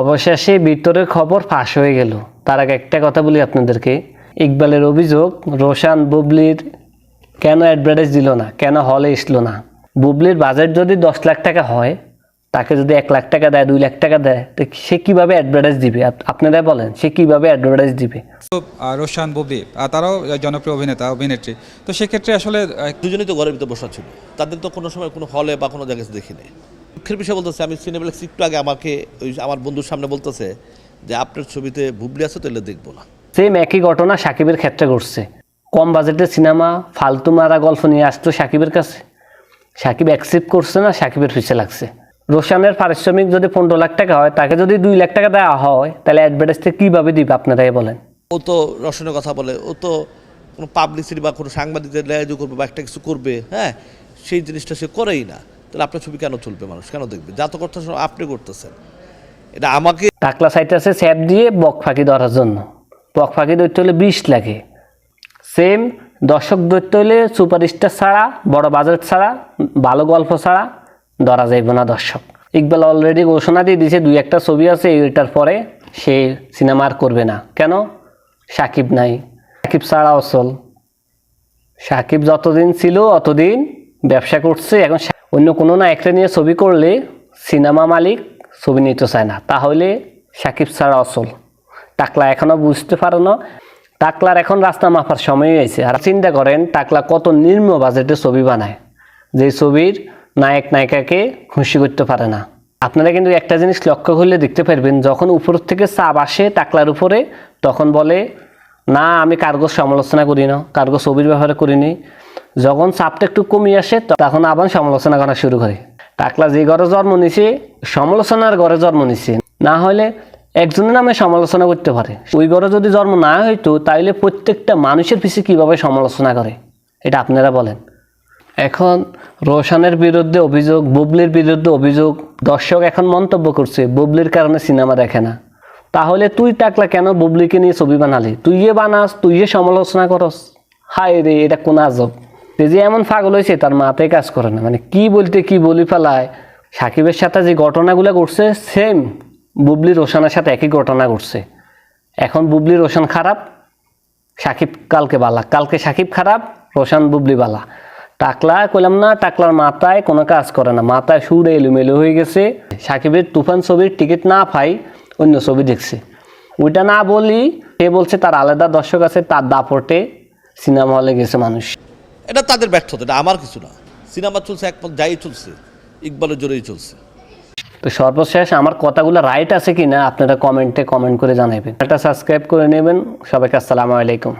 অবশেষে ভিতরের খবর ফাঁস হয়ে গেল। তার আগে একটা কথা বলি আপনাদেরকে। ইকবালের অভিযোগ রোশান বুবলির কেন অ্যাডভার্টাইজ দিল না? কেন হলে আসলো না? বুবলির বাজেট যদি দশ লাখ টাকা হয় তাকে যদি এক লাখ টাকা দেয় দুই লাখ টাকা দেয় তো সে কীভাবে অ্যাডভার্টাইজ দিবে? আপ- আপনারা বলেন সে কীভাবে অ্যাডভার্টাইজ দিবে? রোশান বুবলি তারাও জনপ্রিয় অভিনেতা অভিনেত্রী। তো সেক্ষেত্রে আসলে দুজনেই তো ঘরের ভিতরে বসা ছিল তাদের তো কোনো সময় কোনো হলে বা কোনো জায়গায় দেখিনি দুঃখের বিষয় বলতেছে আমি সিনেপ্লেক্স একটু আগে আমাকে ওই আমার বন্ধুর সামনে বলতেছে যে আপনার ছবিতে বুবলি আছে তো এলে দেখব না। সেম একই ঘটনা সাকিবের ক্ষেত্রে ঘটছে। কম বাজেটের সিনেমা ফালতু মারা গল্প নিয়ে আসতো সাকিবের কাছে। সাকিব অ্যাকসেপ্ট করছে না সাকিবের পিছে লাগছে। রোশানের পারিশ্রমিক যদি পনেরো লাখ টাকা হয় তাকে যদি দুই লাখ টাকা দেওয়া হয় তাহলে অ্যাডভার্টাইজটা কীভাবে দিবে? আপনারাই বলেন। ও তো রসনের কথা বলে ও তো কোনো পাবলিসিটি বা কোনো সাংবাদিকদের ন্যায় করবে বা একটা কিছু করবে হ্যাঁ? সেই জিনিসটা সে করেই না। তাহলে আপনার ছবি কেন চলবে মানুষ? কেন দেখবে? যা তো করতেছেন আপনি করতেছেন। এটা আমাকে টাকলা সাইট আছে স্যাপ দিয়ে বক ফাঁকি ধরার জন্য। বক ফাঁকি ধরতে হলে বিশ লাগে। সেম দর্শক ধরতে হলে সুপারস্টার ছাড়া, বড় বাজেট ছাড়া, ভালো গল্প ছাড়া ধরা যাইব না দর্শক। ইকবাল অলরেডি ঘোষণা দিয়ে দিয়েছে, দুই একটা ছবি আছে এইটার পরে সে সিনেমা আর করবে না। কেন? সাকিব নাই। সাকিব ছাড়া অসল সাকিব যতদিন ছিল, অতদিন ব্যবসা করছে, এখন অন্য কোনো না একটা নিয়ে ছবি করলে সিনেমা মালিক ছবি নিতে চায় না। তাহলে সাকিব ছাড়া অচল। টাকলা এখনও বুঝতে পারো না। টাকলার এখন রাস্তা মাপার সময় হয়েছে। আর চিন্তা করেন, টাকলা কত নিম্ন বাজেটে ছবি বানায়। যে ছবির নায়ক, নায়িকাকে খুশি করতে পারে না। আপনারা কিন্তু একটা জিনিস লক্ষ্য করলে দেখতে পারবেন, যখন উপর থেকে চাপ আসে টাকলার উপরে, তখন বলে, না, আমি কার্গো সমালোচনা করি না কার্গো ছবির ব্যাপারে করিনি। যখন চাপটা একটু কমিয়ে আসে তখন আবার সমালোচনা করা শুরু করে। টাকলা যে ঘরে জন্ম নিছে, সমালোচনার ঘরে জন্ম নিছে। না হলে একজনের নামে সমালোচনা করতে পারে। ওই ঘরে যদি জন্ম না হইতো, তাইলে প্রত্যেকটা মানুষের পিছিয়ে কীভাবে সমালোচনা করে? এটা আপনারা বলেন। এখন রোশানের বিরুদ্ধে অভিযোগ, বুবলির বিরুদ্ধে অভিযোগ, দর্শক এখন মন্তব্য করছে, বুবলির কারণে সিনেমা দেখে না। তাহলে তুই টাকলা কেন বুবলিকে নিয়ে ছবি বানালি? তুই এ বানাস, তুই এ সমালোচনা করস? হায় রে, এটা কোন আজব। সে যে এমন পাগল হয়েছে, তার মাথায় কাজ করে না। মানে কি বলতে, কি বলি ফেলায়। সাকিবের সাথে যে ঘটনাগুলো ঘটছে সেম বুবলি রোশানের সাথে একই ঘটনা ঘটছে। এখন বুবলি রোশন খারাপ, সাকিব কালকে বালা। কালকে সাকিব খারাপ, রোশান বুবলি বালা। টাকলা কইলাম না, টাকলার মাথায় কোনো কাজ করে না। মাথায় সুরে এলোমেলো হয়ে গেছে। সাকিবের তুফান ছবির টিকিট না পাই, অন্য ছবি দেখছে। ওইটা না বলি, সে বলছে তার আলাদা দর্শক আছে, তার দাপটে সিনেমা হলে গেছে মানুষ। এটা তাদের ব্যর্থতা, এটা আমার কিছু না। সিনেমা চলছে এক যাই চলছে, ইকবালের জোরেই চলছে। তো সর্বশেষ, আমার কথাগুলো রাইট আছে কি না আপনারা কমেন্টে কমেন্ট করে জানাবেন একটা সাবস্ক্রাইব করে নেবেন। সবাইকে আসসালামু আলাইকুম।